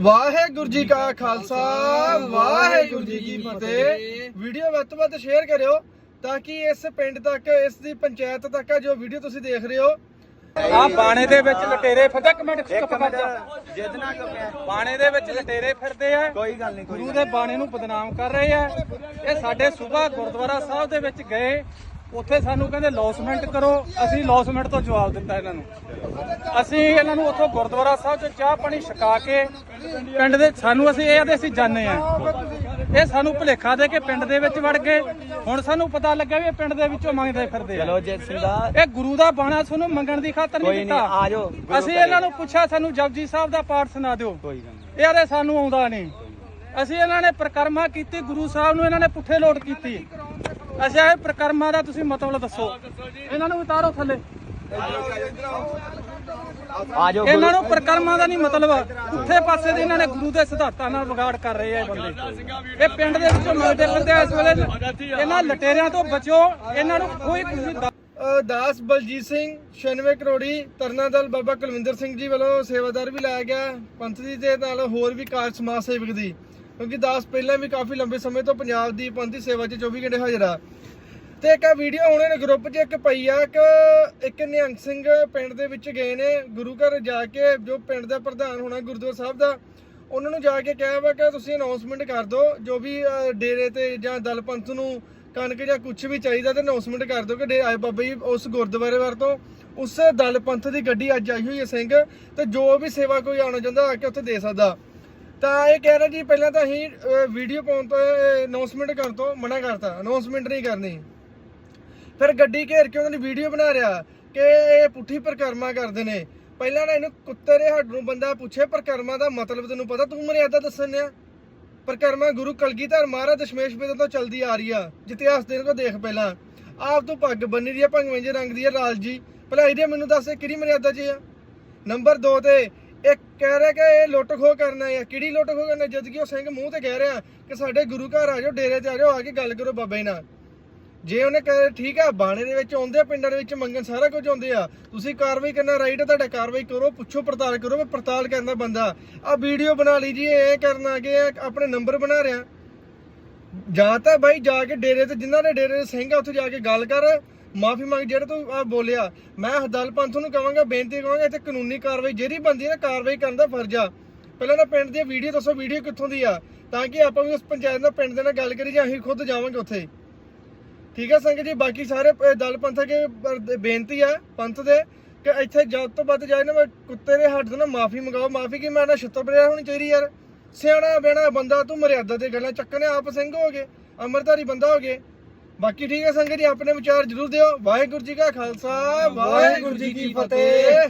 ਵਾਹਿਗੁਰੂ ਜੀ ਕਾ ਖਾਲਸਾ ਵਾਹਿਗੁਰੂ ਜੀ ਕੀ ਫਤਿਹ। ਵੀਡੀਓ ਵੱਧ ਤੋਂ ਵੱਧ ਸ਼ੇਅਰ ਕਰਿਓ ਤਾਂ ਕਿ ਇਸ ਪਿੰਡ ਤੱਕ ਇਸ ਦੀ ਪੰਚਾਇਤ ਤੱਕ ਜੋ ਵੀਡੀਓ ਤੁਸੀਂ ਦੇਖ ਰਹੇ ਹੋ। ਆ ਬਾਣੇ ਦੇ ਵਿੱਚ ਲਟੇਰੇ ਫਿਰਦੇ ਇੱਕ ਮਿੰਟ ਚੁੱਪ ਕਰ ਜਾ ਜਿੱਦ ਨਾ ਕਪਿਆ ਬਾਣੇ ਦੇ ਵਿੱਚ ਲਟੇਰੇ ਫਿਰਦੇ ਆ। ਕੋਈ ਗੱਲ ਨਹੀਂ ਕੋਈ ਗੁਰੂ ਦੇ ਬਾਣੇ ਨੂੰ ਬਦਨਾਮ ਕਰ ਰਹੇ ਆ। ਇਹ ਸਾਡੇ ਸੂਬਾ ਗੁਰਦੁਆਰਾ ਸਾਹਿਬ ਦੇ ਵਿੱਚ ਗਏ। ਉੱਥੇ ਸਾਨੂੰ ਕਹਿੰਦੇ ਲੌਸਮੈਂਟ ਕਰੋ ਅਸੀਂ ਲੌਸਮੈਂਟ ਤੋਂ ਜਵਾਬ ਦਿੱਤਾ ਇਹਨਾਂ ਨੂੰ। ਅਸੀਂ ਇਹਨਾਂ ਨੂੰ ਉੱਥੋਂ ਗੁਰਦੁਆਰਾ ਸਾਹਿਬ ਚ ਚਾਹ ਪਾਣੀ ਛਕਾ ਕੇ ਪਿੰਡ ਦੇ ਸਾਨੂੰ ਅਸੀਂ ਇਹ ਆਦੇ ਅਸੀਂ ਜਾਣੇ ਆ ਇਹ ਸਾਨੂੰ ਭੁਲੇਖਾ ਦੇ ਕੇ ਪਿੰਡ ਦੇ ਵਿੱਚ ਵੜ ਗਏ। ਹੁਣ ਸਾਨੂੰ ਪਤਾ ਲੱਗਾ ਵੀ ਇਹ ਪਿੰਡ ਦੇ ਵਿੱਚੋਂ ਮੰਗਦੇ ਫਿਰਦੇ ਆ। ਚਲੋ ਜਿੱਦ ਸਿੰਘ ਦਾ ਇਹ ਗੁਰੂ ਦਾ ਬਾਣਾ ਤੁਹਾਨੂੰ ਮੰਗਣ ਦੀ ਖਾਤਰ ਕੋਈ ਨਹੀਂ ਨਹੀਂ, ਦਿੱਤਾ। ਆ ਜਾਓ, ਗੁਰੂ ਅਸੀਂ। ਇਹਨਾਂ ਨੂੰ ਪੁੱਛਿਆ ਸਾਨੂੰ ਜਪਜੀ ਸਾਹਿਬ ਦਾ ਪਾਠ ਸੁਣਾ ਦਿਓ। ਕੋਈ ਗੱਲ ਨਹੀਂ। ਇਹ ਆਦੇ ਸਾਨੂੰ ਆਉਂਦਾ ਨਹੀਂ। ਅਸੀਂ ਇਹਨਾਂ ਨੇ ਪ੍ਰਕਰਮਾ ਕੀਤੀ ਗੁਰੂ ਸਾਹਿਬ ਨੂੰ ਇਹਨਾਂ ਨੇ ਪੁੱਠੇ ਲੋਟ ਕੀਤੀ। ਅਸੀਂ ਇਹ ਪ੍ਰਕਰਮਾ ਦਾ ਤੁਸੀਂ ਮਤਲਬ ਦੱਸੋ। ਇਹਨਾਂ ਨੂੰ ਉਤਾਰੋ ਥੱਲੇ। ਆ ਜਾਓ ਇਹਨਾਂ ਨੂੰ ਪ੍ਰਕਰਮਾ ਦਾ ਨਹੀਂ ਮਤਲਬ। ਪੁੱਠੇ ਪਾਸੇ ਦੇ ਇਹਨਾਂ ਨੇ ਗੁਰੂ ਦੇ ਸਿਧਾਂਤਾਂ ਨਾਲ ਵਿਗਾੜ ਕਰ ਰਹੇ ਆ ਇਹ ਬੰਦੇ। ਇਹ ਪਿੰਡ ਦੇ ਵਿੱਚੋਂ ਮਿਲਦੇ ਫਿਰਦੇ ਆ ਇਸ ਵੇਲੇ ਇਹਨਾਂ ਲਟੇਰਿਆਂ ਤੋਂ ਬਚੋ। ਇਹਨਾਂ ਨੂੰ ਕੋਈ ਕੁਝ ਦਾਸ ਬਲਜੀਤ ਸਿੰਘ 96 ਕਰੋੜੀ ਤਰਨਾ ਦਲ ਬਾਬਾ ਕੁਲਵਿੰਦਰ ਸਿੰਘ ਜੀ ਵੱਲੋਂ ਸੇਵਾਦਾਰ ਵੀ ਲਾਇਆ ਗਿਆ। ਪੰਥ ਦੀ ਤੇ ਨਾਲ ਹੋਰ ਵੀ ਕਾਰਜ ਸਮਾਜ ਸੇਵਕ ਦੀ। ਕਿਉਂਕਿ ਦਾਸ ਪਹਿਲਾਂ ਵੀ ਕਾਫੀ ਲੰਬੇ ਸਮੇਂ ਤੋਂ ਪੰਜਾਬ ਦੀ ਪੰਥ ਦੀ ਸੇਵਾ 'ਚ 24 ਘੰਟੇ ਹਾਜ਼ਰ ਆ। ਤੇ ਇੱਕ ਆ ਵੀਡੀਓ ਹੁਣ ਨੇ ਗਰੁੱਪ 'ਚ, ਇੱਕ ਪਈ ਆ ਕਿ ਇੱਕ ਨਿਹੰਗ ਸਿੰਘ ਪਿੰਡ ਦੇ ਵਿੱਚ ਗਏ ਨੇ, ਗੁਰੂ ਘਰ ਜਾ ਕੇ ਜੋ ਪਿੰਡ ਦਾ ਪ੍ਰਧਾਨ ਹੋਣਾ ਗੁਰਦੁਆਰਾ ਸਾਹਿਬ ਦਾ, ਉਹਨਾਂ ਨੂੰ ਜਾ ਕੇ ਕਿਹਾ ਵਾ ਕਿ ਤੁਸੀਂ ਅਨਾਉਂਸਮੈਂਟ ਕਰ ਦਿਓ, ਜੋ ਵੀ ਡੇਰੇ ਤੇ ਜਾਂ ਦਲ ਪੰਥ ਨੂੰ ਕਣਕ ਜਾਂ ਕੁਝ ਵੀ ਚਾਹੀਦਾ ਤੇ ਅਨਾਉਂਸਮੈਂਟ ਕਰ ਦਿਓ ਕਿ ਡੇ, ਆਏ ਬਾਬਾ ਜੀ ਉਸ ਗੁਰਦੁਆਰੇ ਵਾਰ ਤੋਂ, ਉਸ ਦਲ ਪੰਥ ਦੀ ਗੱਡੀ ਅੱਜ ਆਈ ਹੋਈ ਹੈ ਸਿੰਘ, ਤੇ ਜੋ ਵੀ ਸੇਵਾ ਕੋਈ ਆਉਣਾ ਚਾਹੁੰਦਾ ਆ ਕੇ ਉੱਥੇ ਦੇ ਸਕਦਾ। ਤਾਂ ਇਹ ਕਹਿ ਰਹੇ ਜੀ ਪਹਿਲਾਂ ਤਾਂ ਅਸੀਂ ਵੀਡੀਓ ਪਾਉਣ ਤੋਂ ਅਨਾਉਂਸਮੈਂਟ ਕਰਨ ਤੋਂ ਮਨਾ ਕਰਤਾ। ਅਨਾਉਂਸਮੈਂਟ ਨਹੀਂ ਕਰਨੀ। ਫਿਰ ਗੱਡੀ ਘੇਰ ਕੇ ਉਹਨਾਂ ਨੇ ਵੀਡੀਓ ਬਣਾ ਰਿਹਾ ਕਿ ਇਹ ਪੁੱਠੀ ਪ੍ਰਕਰਮਾ ਕਰਦੇ ਨੇ। ਪਹਿਲਾਂ ਨਾ ਇਹਨੂੰ ਕੁੱਤੇ ਦੇ ਹੱਡ ਨੂੰ ਬੰਦਾ ਪੁੱਛੇ, ਪ੍ਰਕਰਮਾ ਦਾ ਮਤਲਬ ਤੈਨੂੰ ਪਤਾ, ਤੂੰ ਮਰਿਆਦਾ ਦੱਸਣ ਆ ਪ੍ਰਕਰਮਾ ਗੁਰੂ ਕਲਗੀਧਰ ਮਹਾਰਾਜ ਦਸ਼ਮੇਸ਼ ਪਿਤਾ ਤੋਂ ਚੱਲਦੀ ਆ ਰਹੀ ਆ, ਇਤਿਹਾਸ ਦੇ ਕੋ ਦੇਖ ਪਹਿਲਾਂ। ਆਪ ਤੂੰ ਪੱਗ ਬੰਨੀ ਦੀ ਆ, ਭੰਗਵੇਂ ਰੰਗ ਦੀ ਆ, ਲਾਲ ਜੀ। ਭਲਾ ਇਹਦੇ ਮੈਨੂੰ ਦੱਸ, ਇਹ ਕਿਹੜੀ ਮਰਿਆਦਾ 'ਚ ਆ? ਨੰਬਰ 2 ਤੇ ਇਹ ਕਹਿ ਰਿਹਾ ਕਿ ਇਹ ਲੁੱਟ ਖੋ ਕਰਨਾ ਹੈ ਕਿਹੜੀ ਲੁੱਟ ਖੋ ਕਰਨਾ ਜਦ ਕਿ ਉਹ ਸਿੰਘ ਮੂੰਹ ਤੇ ਕਹਿ ਰਿਹਾ ਕਿ ਸਾਡੇ ਗੁਰੂ ਘਰ ਆ ਜਾਓ, ਡੇਰੇ ਤੇ ਆ ਜਾਓ, ਆ ਕੇ ਗੱਲ ਕਰੋ ਬਾਬੇ ਨਾਲ। ਜੇ ਉਹਨੇ ਕਹੇ ਠੀਕ ਆ, ਬਾਣੇ ਦੇ ਵਿੱਚ ਆਉਂਦੇ ਆ, ਪਿੰਡਾਂ ਦੇ ਵਿੱਚ ਮੰਗਣ ਸਾਰਾ ਕੁਝ ਆਉਂਦੇ ਆ। ਤੁਸੀਂ ਕਾਰਵਾਈ ਕਰਨਾ ਰਾਈਟ ਹੈ ਤੁਹਾਡਾ ਕਾਰਵਾਈ ਕਰੋ, ਪੁੱਛੋ, ਪੜਤਾਲ ਕਰੋ, ਮੈਂ ਪੜਤਾਲ ਕਰਨਾ ਬੰਦਾ। ਆ ਵੀਡੀਓ ਬਣਾ ਲਈ ਜੀ, ਇਹ ਕਰਨਾ ਕਿ ਆਪਣੇ ਨੰਬਰ ਬਣਾ ਰਿਆ ਜਾਂ ਤਾਂ ਬਾਈ ਜਾ ਕੇ ਡੇਰੇ ਤੇ, ਜਿਨ੍ਹਾਂ ਦੇ ਡੇਰੇ ਦੇ ਸਿੰਘ ਆ, ਉੱਥੇ ਜਾ ਕੇ ਗੱਲ ਕਰ। ਮਾਫੀ ਮੰਗ, ਜਿਹੜਾ ਤੂੰ ਆ ਬੋਲਿਆ, ਮੈਂ ਹਦਲ ਪੰਥ ਨੂੰ ਕਹਾਂਗਾ, ਬੇਨਤੀ ਕਹਾਂਗਾ ਇੱਥੇ ਕਾਨੂੰਨੀ ਕਾਰਵਾਈ, ਜਿਹੜੀ ਬੰਦੀ ਨਾ, ਕਾਰਵਾਈ ਕਰਨ ਦਾ ਫਰਜ਼ ਆ। ਪਹਿਲਾਂ ਤਾਂ ਪਿੰਡ ਦੀ ਵੀਡੀਓ ਦੱਸੋ, ਵੀਡੀਓ ਕਿੱਥੋਂ ਦੀ ਆ? ਤਾਂ ਕਿ ਆਪਾਂ ਵੀ ਉਸ ਪੰਚਾਇਤ ਨਾਲ, ਪਿੰਡ ਦੇ ਨਾਲ ਗੱਲ ਕਰੀ ਜਾਂ ਅਸੀਂ ਖੁਦ ਜਾਵਾਂਗੇ ਉੱਥੇ। ਠੀਕ ਹੈ ਸੰਗਤ ਜੀ, ਬਾਕੀ ਸਾਰੇ ਦਲ ਪੰਥ ਕੇ ਬੇਨਤੀ ਆ, ਪੰਥ ਦੇ, ਕਿ ਇੱਥੇ ਜਦ ਤੋਂ ਵੱਧ ਜਾਏ ਨਾ, ਮੈਂ ਕੁੱਤੇ ਦੇ ਹੱਥ ਤੋਂ ਨਾ ਮਾਫੀ ਮੰਗਾਓ। ਮਾਫੀ ਕੀ, ਮੈਂ ਨਾ ਛੱਤਰ ਹੋਣੀ ਚਾਹੀਦੀ ਯਾਰ। ਸਿਆਣਾ ਬੈਣਾ ਬੰਦਾ, ਤੂੰ ਮਰਿਆਦਾ ਤੇ ਗੱਲਾਂ ਚੱਕਣੇ, ਆਪ ਸਿੰਘ ਹੋ ਗਏ ਅਮਰਧਾਰੀ ਬੰਦਾ ਹੋ ਗਏ। ਬਾਕੀ ਠੀਕ ਹੈ ਸੰਗਤ ਜੀ ਆਪਣੇ ਵਿਚਾਰ ਜ਼ਰੂਰ ਦਿਓ। ਵਾਹਿਗੁਰੂ ਜੀ ਕਾ ਖਾਲਸਾ ਵਾਹਿਗੁਰੂ ਜੀ ਕੀ ਫਤਿਹ।